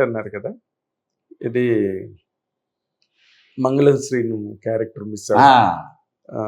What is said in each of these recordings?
అన్నారు కదా ఇది మంగళం శ్రీను క్యారెక్టర్ మిస్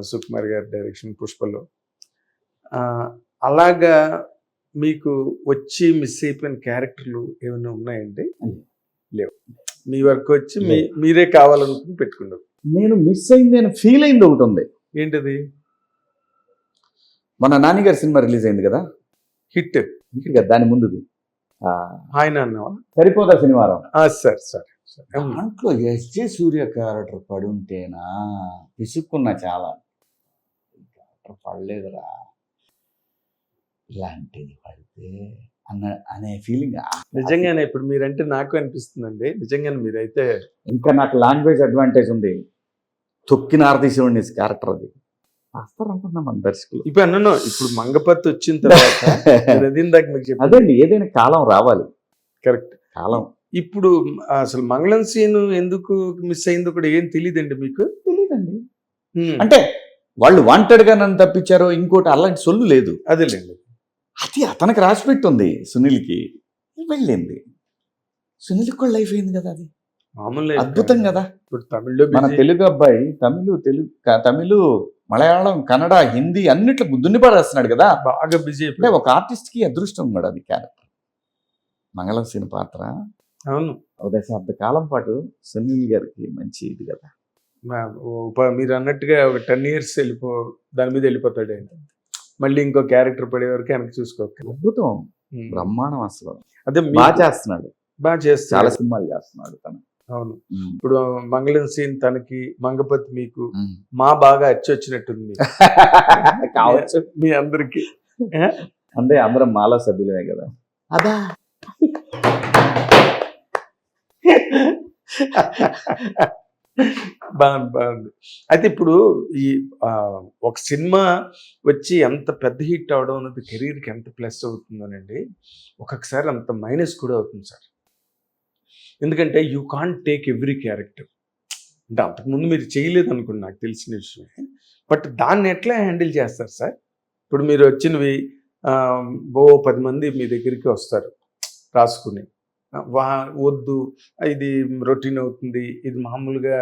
సుకుమార్ గారి డైరెక్షన్ పుష్పలో. అలాగా మీకు వచ్చి మిస్ అయిపోయిన క్యారెక్టర్లు ఏమైనా ఉన్నాయండి. లేవు. మీ వరకు వచ్చి మీ మీరే కావాలనుకుని పెట్టుకున్నారు. నేను మిస్ అయింది నేను ఫీల్ అయింది ఒకటి ఉంది. ఏంటిది? మన నాన్నగారి సినిమా రిలీజ్ అయింది కదా? హిట్. ఇంటికి కదా దాని ముందుది. ఆయన అన్నావా సరిపోదా శనివారం? సరే సరే. దాంట్లో ఎస్జే సూర్య క్యారెక్టర్ పడి ఉంటేనా? పిసుక్కున్నా చాలా. క్యారెక్టర్ పడలేదురా. ఇలాంటిది పడితే అన్న అనే ఫీలింగ్ నిజంగానే ఇప్పుడు మీరంటే నాకు అనిపిస్తుందండి. నిజంగానే మీరైతే ఇంకా నాకు లాంగ్వేజ్ అడ్వాంటేజ్ ఉంది. తొక్కిన ఆర్తీసేవాడిని క్యారెక్టర్ అది. వస్తారనుకుంటున్నా మన దర్శకులు. ఇప్పుడు అన్నాను ఇప్పుడు మంగపత్తి వచ్చిన తర్వాత అది ఇందాక మీకు చెప్పాను అదండి ఏదైనా కాలం రావాలి. కరెక్ట్. కాలం. ఇప్పుడు అసలు మంగళం సీన్ ఎందుకు మిస్ అయిందో కూడా ఏం తెలియదండి మీకు? తెలియదండి అంటే వాళ్ళు వాంటెడ్గా నన్ను తప్పించారో ఇంకోటి అలాంటి సొల్లు లేదు. అదేలేండి. అది అతనికి రాసి పెట్టుంది సునీల్కి. వెళ్ళింది. సునీల్కి కూడా లైఫ్ అయింది కదా అది. అద్భుతం కదా. ఇప్పుడు తమిళ్ళో మన. తెలుగు అబ్బాయి తమిళ్ తెలుగు తమిళ్ మలయాళం కన్నడ హిందీ అన్నిట్లో దున్ని పడేస్తున్నాడు కదా. బాగా బిజీ అంటే ఒక ఆర్టిస్ట్కి అదృష్టం ఉన్నాడు అది క్యారెక్టర్ మంగళం సీన్ పాత్ర. అవును. ఒక దశాబ్ద కాలం పాటు సునీల్ గారికి మంచి ఇది కదా. మీరు అన్నట్టుగా ఒక టెన్ ఇయర్స్ వెళ్ళిపో దాని మీద వెళ్ళిపోతాడు మళ్ళీ ఇంకో క్యారెక్టర్ పడే వరకు వెనక్కి చూసుకోవాలి అద్భుతం. బ్రహ్మాండం అసలు. అదే బాగా చేస్తున్నాడు. బాగా చాలా చేస్తారు సినిమాలు చేస్తున్నాడు తను. అవును. ఇప్పుడు మంగళం సీన్ తనకి మంగపతి మీకు. మా బాగా అచ్చి వచ్చినట్టుంది మీకు. కావచ్చు. మీ అందరికి. అంటే అందరం మాలో సభ్యులమే కదా. అదా బాగుంది బాగుంది. అయితే ఇప్పుడు ఈ ఒక సినిమా వచ్చి ఎంత పెద్ద హిట్ అవడం అనేది కెరీర్కి ఎంత ప్లస్ అవుతుందోనండి. ఒక్కొక్కసారి అంత మైనస్ కూడా అవుతుంది సార్. ఎందుకంటే you can't take every character అంటే అంతకుముందు మీరు చేయలేదు అనుకోండి నాకు తెలిసిన విషయమే. బట్ దాన్ని ఎట్లా హ్యాండిల్ చేస్తారు సార్? ఇప్పుడు మీరు వచ్చినవి ఓ పది మంది మీ దగ్గరికి వస్తారు రాసుకుని. వా వద్దు ఇది రొటీన్ అవుతుంది ఇది మామూలుగా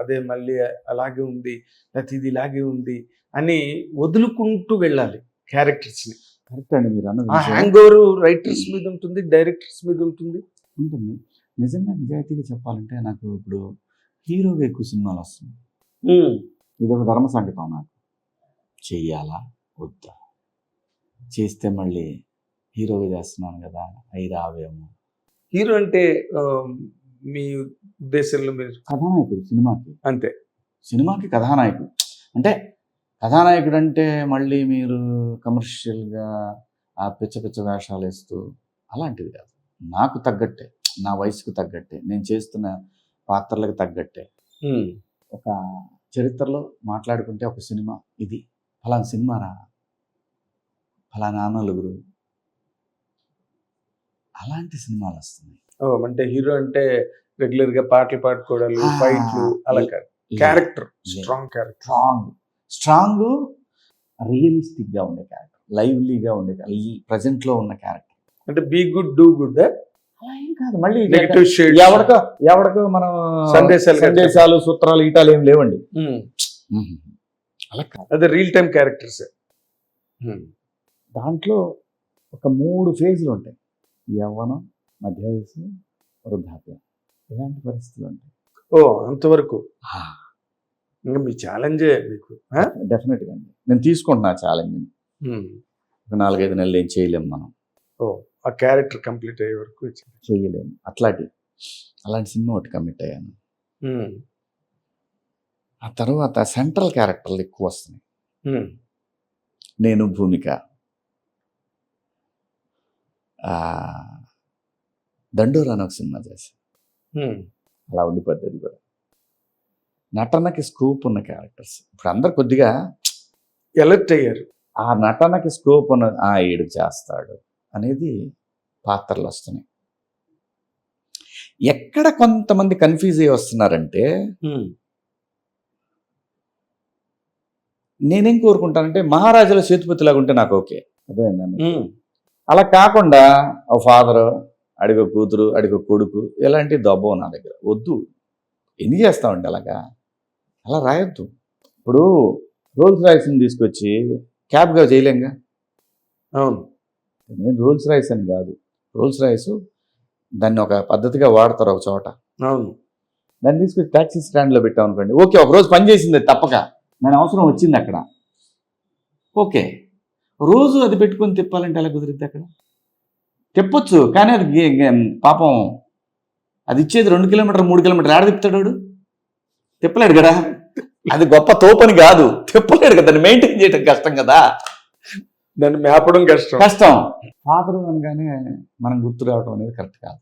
అదే మళ్ళీ అలాగే ఉంది లేకపోతే ఇది ఇలాగే ఉంది అని వదులుకుంటూ వెళ్ళాలి క్యారెక్టర్స్ని కరెక్ట్ అండి మీరు. హ్యాంగ్ ఓవర్ రైటర్స్ మీద ఉంటుంది డైరెక్టర్స్ మీద ఉంటుంది. ఉంటుంది. నిజంగా నిజాయితీగా చెప్పాలంటే నాకు ఇప్పుడు హీరోగా ఎక్కువ సినిమాలు వస్తున్నాయి. ఇది ఒక ధర్మ సంకటం నాకు. చెయ్యాలా? వద్దా? చేస్తే మళ్ళీ హీరోగా చేస్తున్నాను కదా అయి రావేమో. హీరో అంటే మీ ఉద్దేశంలో మీరు కథానాయకుడు సినిమాకి. అంతే. సినిమాకి కథానాయకుడు. అంటే కథానాయకుడు అంటే మళ్ళీ మీరు కమర్షియల్గా ఆ పిచ్చ పిచ్చ వేషాలు వేస్తూ అలాంటిది కాదు. నాకు తగ్గట్టే. నా వయసుకు తగ్గట్టే నేను చేస్తున్న పాత్రలకు తగ్గట్టే. ఒక చరిత్రలో మాట్లాడుకుంటే ఒక సినిమా ఇది. ఫలానా సినిమా రా. ఫలానా నలుగురు. అలాంటి సినిమాలు వస్తున్నాయి. ఓ, అంటే హీరో అంటే రెగ్యులర్గా పాటలు పాడుకోవడాలు ఫైట్లు అలా character. Strong character. Strong. Strong రియలిస్టిక్గా ఉండే క్యారెక్టర్. లైవ్లీగా ఉండే ప్రజెంట్లో ఉన్న క్యారెక్టర్. అంటే బీ గుడ్ డూ గుడ్ కాదు మళ్ళీ నెగిటివ్ షేడ్ ఎవడికో ఎవడికో మనం సందేశాలు. సందేశాలు సూత్రాలు ఈటాలు ఏం లేవండి. అలా కాదు. అదే రియల్ టైం క్యారెక్టర్స్ దాంట్లో ఒక మూడు ఫేజ్లు ఉంటాయి. యవ్వనం మధ్య వయసు వృద్ధాప్యం. ఇలాంటి పరిస్థితులు ఉంటాయి. ఓ అంతవరకు. ఇంకా మీ ఛాలెంజే మీకు? డెఫినెట్గా అండి. నేను తీసుకుంటున్నా ఛాలెంజ్ ఉమ్. ఒక నాలుగైదు నెలలు ఏం చేయలేము మనం. ఓ. ఆ క్యారెక్టర్ కంప్లీట్ అయ్యే వరకు. చేయలేము అట్లాంటి అలాంటి సినిమా ఒకటి కమిట్ అయ్యాను. ఆ తర్వాత సెంట్రల్ క్యారెక్టర్లు ఎక్కువ వస్తున్నాయి. నేను భూమిక. దండోరా అని ఒక సినిమా చేశాను. అలా ఉండిపోద్ది అది కూడా. నటనకి స్కోప్ ఉన్న క్యారెక్టర్స్ ఇప్పుడు అందరు కొద్దిగా ఎలర్ట్ అయ్యారు. ఆ నటనకి స్కోప్ ఉన్న ఆ ఏడు చేస్తాడు. అనేది పాత్రలు వస్తున్నాయి. ఎక్కడ కొంతమంది కన్ఫ్యూజ్ అయ్యి వస్తున్నారంటే. నేనేం కోరుకుంటానంటే మహారాజుల సేతుపతిలాగా ఉంటే నాకు ఓకే. అర్థమైందా మీకు? ఉమ్. అలా కాకుండా ఓ ఫాదర్ అడిగో కూతురు అడిగో కొడుకు ఇలాంటి దబ్బం నా దగ్గర. వద్దు. ఎన్ని చేస్తామండి అలాగా? అలా రాయొద్దు. ఇప్పుడు రోల్స్ రాయిస్ని తీసుకొచ్చి క్యాబ్గా చేయలేంగా? అవును. నేను రోల్స్ రాయిస్ అని కాదు. రోల్స్ రాయిస్ దాన్ని ఒక పద్ధతిగా వాడతారు ఒక చోట. అవును. దాన్ని తీసుకొచ్చి ట్యాక్సీ స్టాండ్లో పెట్టాం అనుకోండి. ఓకే ఒక రోజు పని చేసింది అది తప్పక. దాని అవసరం వచ్చింది అక్కడ. ఓకే. రోజు అది పెట్టుకొని తిప్పాలంటే ఎలా కుదిరిద్ది అక్కడ? తిప్పొచ్చు కానీ అది పాపం అది ఇచ్చేది రెండు కిలోమీటర్ మూడు కిలోమీటర్ ఆడ తిప్పుతాడు వాడు? తిప్పలేడు కదా. అది గొప్ప తోపని కాదు. తిప్పలేడు కదా దాన్ని మెయింటైన్ చేయడం కష్టం కదా. దాన్ని మేపడం కష్టం. కష్టం. ఫాదర్ అనగానే మనం గుర్తు రావడం అనేది కరెక్ట్ కాదు.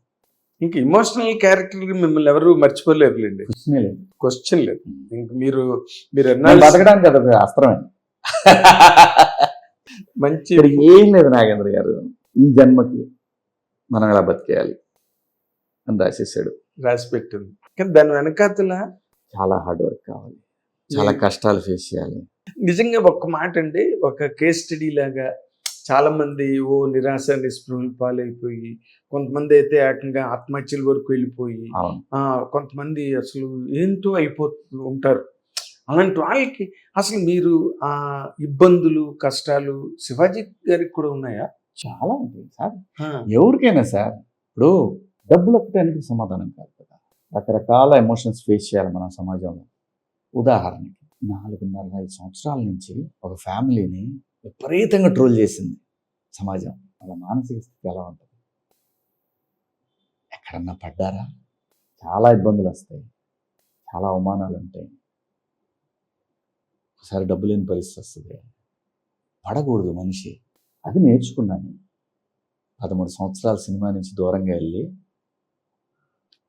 ఇంక ఇమోషనల్ క్యారెక్టర్ మిమ్మల్ని ఎవరు మర్చిపోలేరులేండి. క్వశ్చనే లేదు. క్వశ్చన్ లేదు. ఇంక మీరు మీరు బతకడానికి ఒక అస్త్రమే. మంచి ఏం లేదు నాగేంద్ర గారు. ఈ జన్మకి మనం ఎలా బతికేయాలి అని రాసేసాడు. రాసి పెట్టింది కానీ దాని వెనకాతల చాలా హార్డ్ వర్క్ కావాలి. చాలా కష్టాలు ఫేస్ చేయాలి. నిజంగా ఒక్క మాట అండి ఒక కేస్ స్టడీ లాగా చాలా మంది ఓ నిరాశ నిస్పృహలు పాలైపోయి కొంతమంది అయితే ఏకంగా ఆత్మహత్యల వరకు వెళ్ళిపోయి కొంతమంది అసలు ఏంటో అయిపోతూ ఉంటారు. అలాంటి వాళ్ళకి అసలు మీరు ఆ ఇబ్బందులు కష్టాలు శివాజీ గారికి కూడా ఉన్నాయా? చాలా ఉంటాయి సార్. ఎవరికైనా సార్ ఇప్పుడు డబ్బులు ఒక్కటే సమాధానం కాదు కదా. రకరకాల ఎమోషన్స్ ఫేస్ చేయాలి మన సమాజంలో. ఉదాహరణకి నాలుగున్నర ఐదు సంవత్సరాల నుంచి ఒక ఫ్యామిలీని విపరీతంగా ట్రోల్ చేసింది సమాజం. వాళ్ళ మానసిక స్థితి ఎలా ఉంటుంది? ఎక్కడన్నా పడ్డారా? చాలా ఇబ్బందులు వస్తాయి. చాలా అవమానాలు ఉంటాయి. ఒకసారి డబ్బు లేని పరిస్థితి వస్తుంది. పడకూడదు మనిషి. అది నేర్చుకున్నాను. పదమూడు సంవత్సరాల సినిమా నుంచి దూరంగా వెళ్ళి